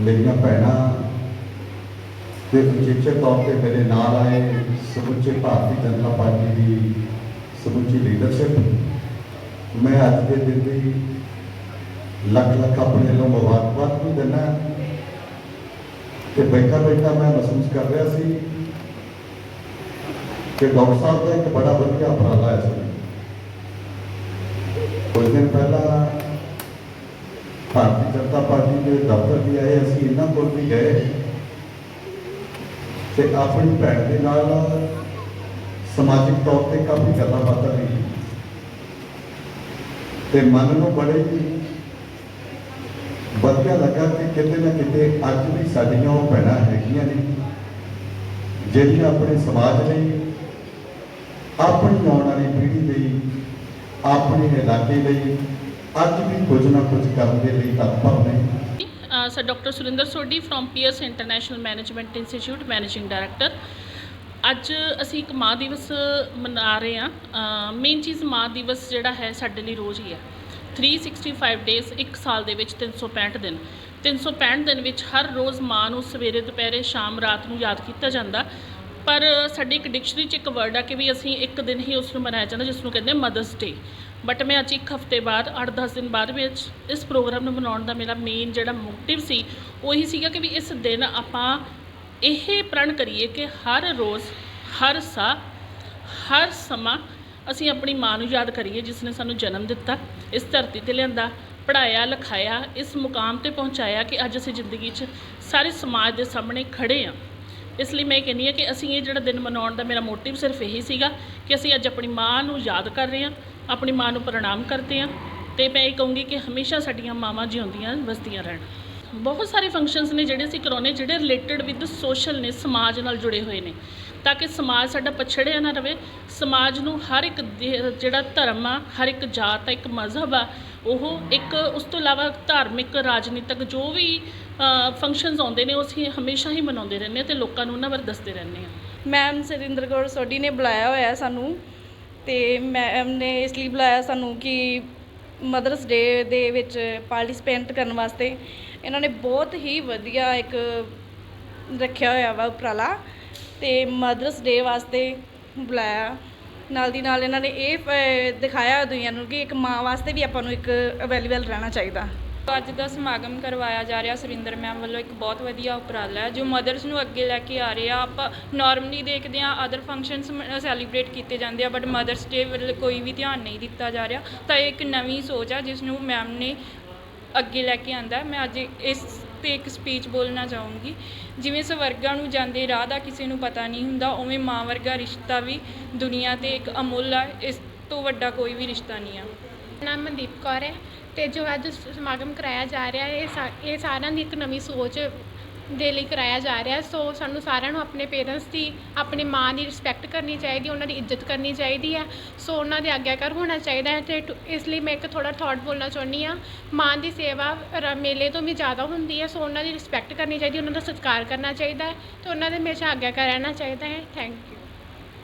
ਮੇਰੀਆਂ ਭੈਣਾਂ ਤੇ ਉਚੇਚੇ ਤੌਰ ਤੇ ਮੇਰੇ ਨਾਲ ਆਏ ਸਮੁੱਚੇ ਭਾਰਤੀ ਜਨਤਾ ਪਾਰਟੀ ਦੀ ਸਮੁੱਚੀ ਲੀਡਰਸ਼ਿਪ ਮੈਂ ਅੱਜ ਦੇ ਦਿਨ ਦੀ ਲੱਖ ਲੱਖ ਆਪਣੇ ਵੱਲੋਂ ਮੁਬਾਰਕਬਾਦ ਵੀ ਦਿੰਦਾ ਤੇ ਬੈਠਾ ਬੈਠਾ ਮੈਂ ਮਹਿਸੂਸ ਕਰ ਰਿਹਾ ਸੀ ਕਿ ਡਾਕਟਰ ਸਾਹਿਬ ਦਾ ਇੱਕ ਬੜਾ ਵਧੀਆ ਉਪਰਾਲਾ ਹੈ। ਸੀ ਕੁਝ ਦਿਨ ਪਹਿਲਾਂ ਭਾਰਤੀ ਜਨਤਾ ਪਾਰਟੀ ਦੇ ਦਫ਼ਤਰ ਵੀ ਆਏ, ਅਸੀਂ ਇਹਨਾਂ ਕੋਲ ਵੀ ਗਏ ਤੇ ਆਪਣੀ ਭੈਣ ਦੇ ਨਾਲ ਸਮਾਜਿਕ ਤੌਰ ਤੇ ਕਾਫੀ ਗੱਲਾਂ ਬਾਤਾਂ ਵੀ ਤੇ ਮਨ ਨੂੰ ਬੜੇ ਹੀ ਵਧੀਆ ਲੱਗਾ ਕਿ ਕਿਤੇ ਨਾ ਕਿਤੇ ਅੱਜ ਵੀ ਸਾਡੀਆਂ ਉਹ ਭੈਣਾਂ ਹੈਗੀਆਂ ਨੇ, ਜਿਹੜੀਆਂ ਆਪਣੇ ਸਮਾਜ ਲਈ, ਆਪਣੀ ਆਉਣ ਵਾਲੀ ਪੀੜ੍ਹੀ ਲਈ, ਆਪਣੇ ਇਲਾਕੇ ਲਈ ਅੱਜ ਵੀ ਕੁਝ ਨਾ ਕੁਝ ਕਰਨ ਦੇ ਲਈ ਤਤਪਰ ਨੇ। Uh, Sir Dr. Surinder Sodhi from Pierce International Management Institute, Managing ਅੱਜ ਅਸੀਂ ਇੱਕ ਮਾਂ ਦਿਵਸ ਮਨਾ ਰਹੇ ਹਾਂ। ਮੇਨ ਚੀਜ਼ ਮਾਂ ਦਿਵਸ ਜਿਹੜਾ ਹੈ ਸਾਡੇ ਲਈ ਰੋਜ਼ ਹੀ ਹੈ। 365 ਡੇਜ਼ ਇੱਕ ਸਾਲ ਦੇ ਵਿੱਚ 365 ਦਿਨ। 365 ਦਿਨ ਵਿੱਚ ਹਰ ਰੋਜ਼ ਮਾਂ ਨੂੰ ਸਵੇਰੇ ਦੁਪਹਿਰੇ ਸ਼ਾਮ ਰਾਤ ਨੂੰ ਯਾਦ ਕੀਤਾ ਜਾਂਦਾ। ਪਰ ਸਾਡੀ ਇੱਕ ਡਿਕਸ਼ਨਰੀ 'ਚ ਇੱਕ ਵਰਡ ਆ ਕਿ ਵੀ ਅਸੀਂ ਇੱਕ ਦਿਨ ਹੀ ਉਸ ਨੂੰ ਮਨਾਇਆ ਜਾਂਦਾ ਜਿਸ ਨੂੰ ਕਹਿੰਦੇ ਮਦਰਸ ਡੇ ਬਟ ਮੈਂ ਅੱਜ ਇੱਕ ਹਫ਼ਤੇ ਬਾਅਦ 8-10 ਦਿਨ ਬਾਅਦ ਵਿੱਚ ਇਸ ਪ੍ਰੋਗਰਾਮ ਨੂੰ ਮਨਾਉਣ ਦਾ ਮੇਰਾ ਮੇਨ ਜਿਹੜਾ ਮੋਟਿਵ ਸੀ, ਉਹ ਇਹੀ ਸੀਗਾ ਕਿ ਵੀ ਇਸ ਦਿਨ ਆਪਾਂ ਇਹ ਪ੍ਰਣ ਕਰੀਏ ਕਿ ਹਰ ਰੋਜ਼, ਹਰ ਸਾਹ, ਹਰ ਸਮਾਂ ਅਸੀਂ ਆਪਣੀ ਮਾਂ ਨੂੰ ਯਾਦ ਕਰੀਏ, ਜਿਸ ਨੇ ਸਾਨੂੰ ਜਨਮ ਦਿੱਤਾ, ਇਸ ਧਰਤੀ ਤੇ ਲਿਆਂਦਾ ਪੜਾਇਆ ਲਿਖਾਇਆ, ਇਸ ਮੁਕਾਮ ਤੇ ਪਹੁੰਚਾਇਆ ਕਿ ਅੱਜ ਅਸੀਂ ਜ਼ਿੰਦਗੀ 'ਚ ਸਾਰੇ ਸਮਾਜ ਦੇ ਸਾਹਮਣੇ ਖੜੇ ਆ ਇਸ ਲਈ ਮੈਂ ਇਹ ਕਹਿੰਦੀ ਹਾਂ ਕਿ ਅਸੀਂ ਇਹ ਜਿਹੜਾ ਦਿਨ ਮਨਾਉਣ ਦਾ ਮੇਰਾ ਮੋਟਿਵ ਸਿਰਫ ਇਹੀ ਸੀਗਾ ਕਿ ਅਸੀਂ ਅੱਜ ਆਪਣੀ ਮਾਂ ਨੂੰ ਯਾਦ ਕਰ ਰਹੇ ਹਾਂ, ਆਪਣੀ ਮਾਂ ਨੂੰ ਪ੍ਰਣਾਮ ਕਰਦੇ ਹਾਂ ਤੇ ਮੈਂ ਇਹ ਕਹੂੰਗੀ ਕਿ ਹਮੇਸ਼ਾ ਸਾਡੀਆਂ ਮਾਵਾਂ ਜਿਉਂਦੀਆਂ ਵਸਦੀਆਂ ਰਹਿਣ। ਬਹੁਤ ਸਾਰੇ ਫੰਕਸ਼ਨਸ ਨੇ ਜਿਹੜੇ ਅਸੀਂ ਕਰਾਉਨੇ ਜਿਹੜੇ ਰਿਲੇਟਡ ਵਿਦ ਸੋਸ਼ਲ ਨੇ, ਸਮਾਜ ਨਾਲ ਜੁੜੇ ਹੋਏ ਨੇ। ਤਾਂ ਕਿ ਸਮਾਜ ਸਾਡਾ ਪਛੜਿਆ ਨਾ ਰਵੇ, ਸਮਾਜ ਨੂੰ ਹਰ ਇੱਕ ਦੇ- ਜਿਹੜਾ ਧਰਮ ਆ, ਹਰ ਇੱਕ ਜਾਤ ਆ, ਇੱਕ ਮਜ਼ਹਬ ਆ, ਉਹ ਇੱਕ ਉਸ ਤੋਂ ਇਲਾਵਾ ਧਾਰਮਿਕ, ਰਾਜਨੀਤਿਕ ਜੋ ਵੀ ਫੰਕਸ਼ਨਸ ਆਉਂਦੇ ਨੇ, ਉਹ ਅਸੀਂ ਹਮੇਸ਼ਾ ਹੀ ਮਨਾਉਂਦੇ ਰਹਿੰਦੇ ਹਾਂ ਤੇ ਲੋਕਾਂ ਨੂੰ ਉਹਨਾਂ ਬਾਰੇ ਦੱਸਦੇ ਰਹਿੰਦੇ ਹਾਂ। ਮੈਮ ਸਰਿੰਦਰ ਕੌਰ ਸੋਢੀ ਨੇ ਬੁਲਾਇਆ ਹੋਇਆ ਸਾਨੂੰ ਤੇ ਮੈਮ ਨੇ ਇਸ ਲਈ ਬੁਲਾਇਆ ਸਾਨੂੰ ਕਿ ਮਦਰਸ ਡੇ ਦੇ ਵਿੱਚ ਪਾਰਟਿਸਿਪੇਟ ਕਰਨ ਵਾਸਤੇ ਇਹਨਾਂ ਨੇ ਬਹੁਤ ਹੀ ਵਧੀਆ ਇੱਕ ਰੱਖਿਆ ਹੋਇਆ ਵਾ ਉਪਰਾਲਾ ਤੇ ਮਦਰਸ ਡੇ ਵਾਸਤੇ ਬੁਲਾਇਆ। ਨਾਲ ਦੀ ਨਾਲ ਇਹਨਾਂ ਨੇ ਇਹ ਦਿਖਾਇਆ ਦੁਨੀਆ ਨੂੰ ਕਿ ਇੱਕ ਮਾਂ ਵਾਸਤੇ ਵੀ ਆਪਾਂ ਨੂੰ ਇੱਕ ਅਵੇਲੇਬਲ ਰਹਿਣਾ ਚਾਹੀਦਾ। ਅੱਜ ਦਾ ਸਮਾਗਮ ਕਰਵਾਇਆ ਜਾ ਰਿਹਾ ਸੁਰਿੰਦਰ ਮੈਮ ਵੱਲੋਂ ਇੱਕ ਬਹੁਤ ਵਧੀਆ ਉਪਰਾਲਾ ਹੈ, ਜੋ ਮਦਰਸ ਨੂੰ ਅੱਗੇ ਲੈ ਕੇ ਆ ਰਹੇ ਆ। ਆਪਾਂ ਨਾਰਮਲੀ ਦੇਖਦੇ ਆ ਅਦਰ ਫੰਕਸ਼ਨਸ ਸੈਲੀਬ੍ਰੇਟ ਕੀਤੇ ਜਾਂਦੇ ਆ ਬਟ ਮਦਰਸ ਡੇ ਵੱਲ ਕੋਈ ਵੀ ਧਿਆਨ ਨਹੀਂ ਦਿੱਤਾ ਜਾ ਰਿਹਾ। ਤਾਂ ਇਹ ਇੱਕ ਨਵੀਂ ਸੋਚ ਆ, ਜਿਸ ਨੂੰ ਮੈਮ ਨੇ ਅੱਗੇ ਲੈ ਕੇ ਆਂਦਾ ਮੈਂ ਅੱਜ ਇਸ ਤੇ ਇੱਕ ਸਪੀਚ ਬੋਲਣਾ ਚਾਹੂੰਗੀ। ਜਿਵੇਂ ਸਵਰਗਾਂ ਨੂੰ ਜਾਂਦੇ ਰਾਹ ਦਾ ਕਿਸੇ ਨੂੰ ਪਤਾ ਨਹੀਂ ਹੁੰਦਾ, ਉਵੇਂ ਮਾਂ ਵਰਗਾ ਰਿਸ਼ਤਾ ਵੀ ਦੁਨੀਆ ਤੇ ਇੱਕ ਅਮੁੱਲ ਆ, ਇਸ ਤੋਂ ਵੱਡਾ ਕੋਈ ਵੀ ਰਿਸ਼ਤਾ ਨਹੀਂ ਆ। ਨਾਮ ਮਨਦੀਪ ਕੌਰ ਹੈ ਤੇ ਜੋ ਅੱਜ ਸਮਾਗਮ ਕਰਾਇਆ ਜਾ ਰਿਹਾ ਹੈ, ਇਹ ਸਾ- ਇਹ ਸਾਰਿਆਂ ਦੀ ਇੱਕ ਨਵੀਂ ਸੋਚ ਦੇ ਲਈ ਕਰਾਇਆ ਜਾ ਰਿਹਾ ਹੈ। ਸੋ ਸਾਨੂੰ ਸਾਰਿਆਂ ਨੂੰ ਆਪਣੇ ਪੇਰੈਂਟਸ ਦੀ, ਆਪਣੀ ਮਾਂ ਦੀ ਰਿਸਪੈਕਟ ਕਰਨੀ ਚਾਹੀਦੀ, ਉਹਨਾਂ ਦੀ ਇੱਜ਼ਤ ਕਰਨੀ ਚਾਹੀਦੀ ਹੈ। ਸੋ ਉਹਨਾਂ ਦੇ ਆਗਿਆਕਾਰ ਹੋਣਾ ਚਾਹੀਦਾ ਹੈ ਤੇ ਟੁ- ਇਸ ਲਈ ਮੈਂ ਇੱਕ ਥੋੜਾ ਥਾਟ ਬੋਲਣਾ ਚਾਹੁੰਦੀ ਹਾਂ। ਮਾਂ ਦੀ ਸੇਵਾ ਰ- ਮੇਲੇ ਤੋਂ ਵੀ ਜ਼ਿਆਦਾ ਹੁੰਦੀ ਹੈ, ਸੋ ਉਹਨਾਂ ਦੀ ਰਿਸਪੈਕਟ ਕਰਨੀ ਚਾਹੀਦੀ, ਉਹਨਾਂ ਦਾ ਸਤਿਕਾਰ ਕਰਨਾ ਚਾਹੀਦਾ ਹੈ ਤੇ ਉਹਨਾਂ ਦੇ ਹਮੇਸ਼ਾ ਆਗਿਆਕਾਰ ਰਹਿਣਾ ਚਾਹੀਦਾ ਹੈ। Thank you.